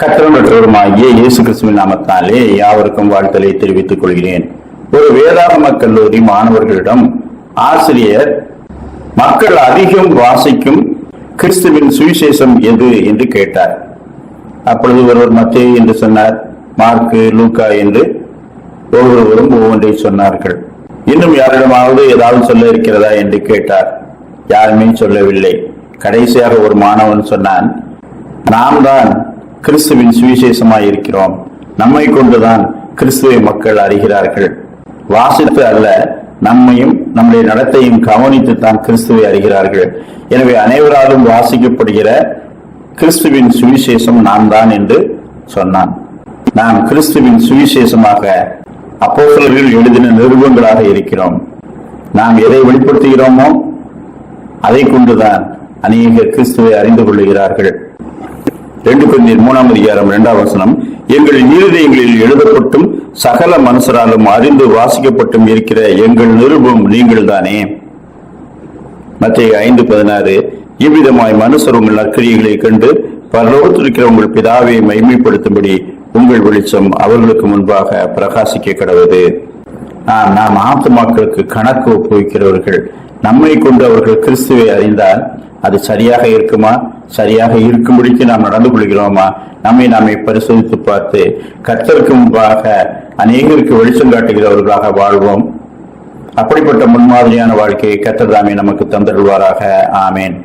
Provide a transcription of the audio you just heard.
கத்திரமற்றவருமாகிய இயேசு கிறிஸ்துவின் நாமத்தாலே யாவருக்கும் வாழ்த்தலை தெரிவித்துக் கொள்கிறேன். ஒரு வேதாகம கல்லூரி மாணவர்களிடம் ஆசிரியர் மக்கள் அதிகம் வாசிக்கும் கிறிஸ்துவின் சுவிசேஷம் எது? என்று கேட்டார். அப்பொழுது ஒருவர் மத்தே என்று சொன்னார் மார்க்கு லூக்கா என்று ஒவ்வொருவரும் ஒவ்வொன்றை சொன்னார்கள். இன்னும் யாரிடமாவது ஏதாவது சொல்ல இருக்கிறதா? என்று கேட்டார். யாருமே சொல்லவில்லை. கடைசியாக ஒரு மாணவன் சொன்னான் நாம் தான் கிறிஸ்துவின் சுவிசேஷமாய் இருக்கிறோம் நம்மை கொண்டுதான் கிறிஸ்துவை மக்கள் அறிகிறார்கள். வாசித்து அல்ல நம்மையும் நம்முடைய நடத்தையும் கவனித்து தான் கிறிஸ்துவை அறிகிறார்கள். எனவே அனைவராலும் வாசிக்கப்படுகிற கிறிஸ்துவின் சுவிசேஷம் நான் தான் என்று சொன்னான். நாம் கிறிஸ்துவின் சுவிசேஷமாக அப்போசலர்கள் எழுதின நிருபங்களாக இருக்கிறோம். நாம் எதை வெளிப்படுத்துகிறோமோ அதை கொண்டுதான் அநேக கிறிஸ்துவை அறிந்து கொள்ளுகிறார்கள். ரெண்டு கொரிந்தியர் மூணாம் அதிகாரம் இரண்டாம் வசனம் எங்கள் இருதயங்களில் எழுதப்பட்டும் சகல மனுஷராலும் அறிந்து வாசிக்கப்பட்டும் இருக்கிற எங்கள் நிருபம் நீங்கள்தானே? மத்திய ஐந்து பதினாறு இவ்விதமாய் மனுஷர் உங்கள் நற்கிரியங்களை கண்டு பரலோகத்திருக்கிற உங்கள் பிதாவை மைமைப்படுத்தும்படி உங்கள் வெளிச்சம் அவர்களுக்கு முன்பாக பிரகாசிக்க கடவுது. ஆம், நாம் ஆத்துமாக்களுக்கு கணக்கு ஒப்புவிக்கிறவர்கள். நம்மை கொண்டு அவர்கள் கிறிஸ்துவை அறிந்தால் அது சரியாக இருக்குமா? சரியாக இருக்கும்படிக்கு நாம் நடந்து கொள்கிறோமா? நம்மை நாமே பரிசோதித்து பார்த்து கத்தருக்கு முன்பாக அநேகருக்கு வெளிச்சம் காட்டுகிறவர்களாக வாழ்வோம். அப்படிப்பட்ட முன்மாதிரியான வாழ்க்கையை கர்த்தர் தாமே நமக்கு தந்தருவாராக ஆமேன்.